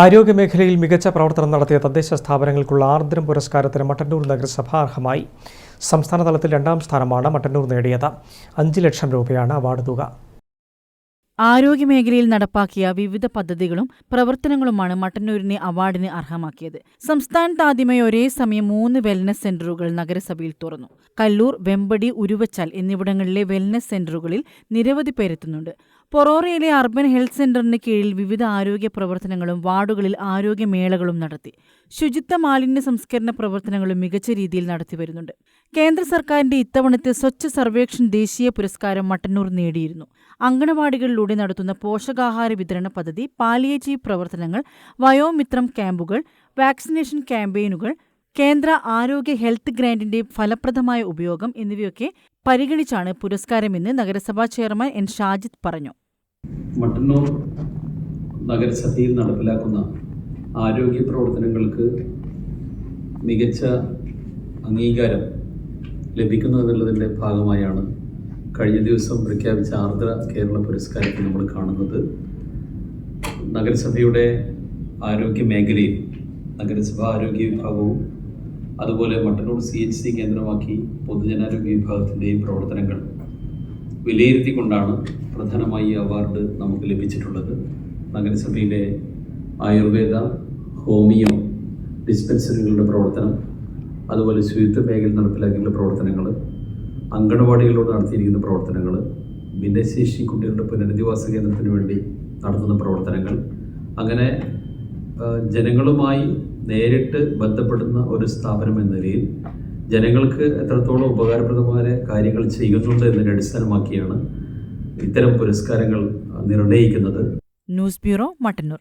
ആരോഗ്യമേഖലയിൽ മികച്ച പ്രവർത്തനം നടത്തിയ തദ്ദേശ സ്ഥാപനങ്ങൾക്കുള്ള ആർദ്രം പുരസ്കാരത്തിന് മട്ടന്നൂർ നഗരസഭ അർഹമായി. സംസ്ഥാന തലത്തിൽ രണ്ടാം സ്ഥാനമാണ് മട്ടന്നൂർ നേടിയത്. അഞ്ച് ലക്ഷം രൂപയാണ് അവാർഡ് തുക. ആരോഗ്യമേഖലയിൽ നടപ്പാക്കിയ വിവിധ പദ്ധതികളും പ്രവർത്തനങ്ങളുമാണ് മട്ടന്നൂരിനെ അവാർഡിന് അർഹമാക്കിയത്. സംസ്ഥാനത്ത് ആദ്യമായി ഒരേ സമയം മൂന്ന് വെൽനസ് സെന്ററുകൾ നഗരസഭയിൽ തുറന്നു. കല്ലൂർ വെമ്പടി ഉരുവച്ചാൽ എന്നിവിടങ്ങളിലെ വെൽനസ് സെന്ററുകളിൽ നിരവധി പേരെത്തുന്നുണ്ട്. പൊറോറയിലെ അർബൻ ഹെൽത്ത് സെന്ററിന് കീഴിൽ വിവിധ ആരോഗ്യ പ്രവർത്തനങ്ങളും വാർഡുകളിൽ ആരോഗ്യമേളകളും നടത്തി. ശുചിത്വ മാലിന്യ സംസ്കരണ പ്രവർത്തനങ്ങളും മികച്ച രീതിയിൽ നടത്തിവരുന്നുണ്ട് കേന്ദ്ര സർക്കാരിന്റെ ഇത്തവണത്തെ സ്വച്ഛ സർവേക്ഷൻ ദേശീയ പുരസ്കാരം മട്ടന്നൂർ നേടിയിരുന്നു. അങ്കണവാടികളിലൂടെ നടത്തുന്ന പോഷകാഹാര വിതരണ പദ്ധതി പാലിയേറ്റീവ് പ്രവർത്തനങ്ങൾ വയോമിത്രം ക്യാമ്പുകൾ വാക്സിനേഷൻ ക്യാമ്പയിനുകൾ കേന്ദ്ര ആരോഗ്യ ഹെൽത്ത് ഗ്രാന്റിന്റെ ഫലപ്രദമായ ഉപയോഗം എന്നിവയൊക്കെ പരിഗണിച്ചാണ് പുരസ്കാരമെന്ന് നഗരസഭാ ചെയർമാൻ എൻ ഷാജിദ് പറഞ്ഞു. മട്ടന്നൂർ നഗരസഭയിൽ നടപ്പിലാക്കുന്ന ആരോഗ്യ പ്രവർത്തനങ്ങൾക്ക് മികച്ച അംഗീകാരം ലഭിക്കുന്നു എന്നുള്ളതിന്റെ ഭാഗമായാണ് കഴിഞ്ഞ ദിവസം പ്രഖ്യാപിച്ച ആർദ്ര കേരള പുരസ്കാരത്തിൽ നമ്മൾ കാണുന്നത്. നഗരസഭയുടെ ആരോഗ്യ മേഖലയിൽ നഗരസഭ ആരോഗ്യ വിഭാഗവും അതുപോലെ മട്ടന്നൂർ സി എച്ച് സി കേന്ദ്രമാക്കി പൊതുജനാരോഗ്യ വിഭാഗത്തിന്റെയും പ്രവർത്തനങ്ങൾ വിലയിരുത്തിക്കൊണ്ടാണ് പ്രധാനമായി അവാർഡ് നമുക്ക് ലഭിച്ചിട്ടുള്ളത്. നഗരസഭയിലെ ആയുർവേദ ഹോമിയോ ഡിസ്പെൻസറികളുടെ പ്രവർത്തനം അതുപോലെ ശുചിത്വ മേഖല നടപ്പിലാക്കിയുള്ള പ്രവർത്തനങ്ങൾ അങ്കണവാടികളോട് നടത്തിയിരിക്കുന്ന പ്രവർത്തനങ്ങൾ ഭിന്നശേഷി കുട്ടികളുടെ പുനരധിവാസ കേന്ദ്രത്തിന് വേണ്ടി നടത്തുന്ന പ്രവർത്തനങ്ങൾ. അങ്ങനെ ജനങ്ങളുമായി നേരിട്ട് ബന്ധപ്പെടുന്ന ഒരു സ്ഥാപനം എന്ന നിലയിൽ ജനങ്ങൾക്ക് എത്രത്തോളം ഉപകാരപ്രദമായ കാര്യങ്ങൾ ചെയ്യുന്നുണ്ട് എന്നതിനെ അടിസ്ഥാനമാക്കിയാണ് ഇത്തരം പുരസ്കാരങ്ങൾ നിർണയിക്കുന്നത്. News bureau Mattannur.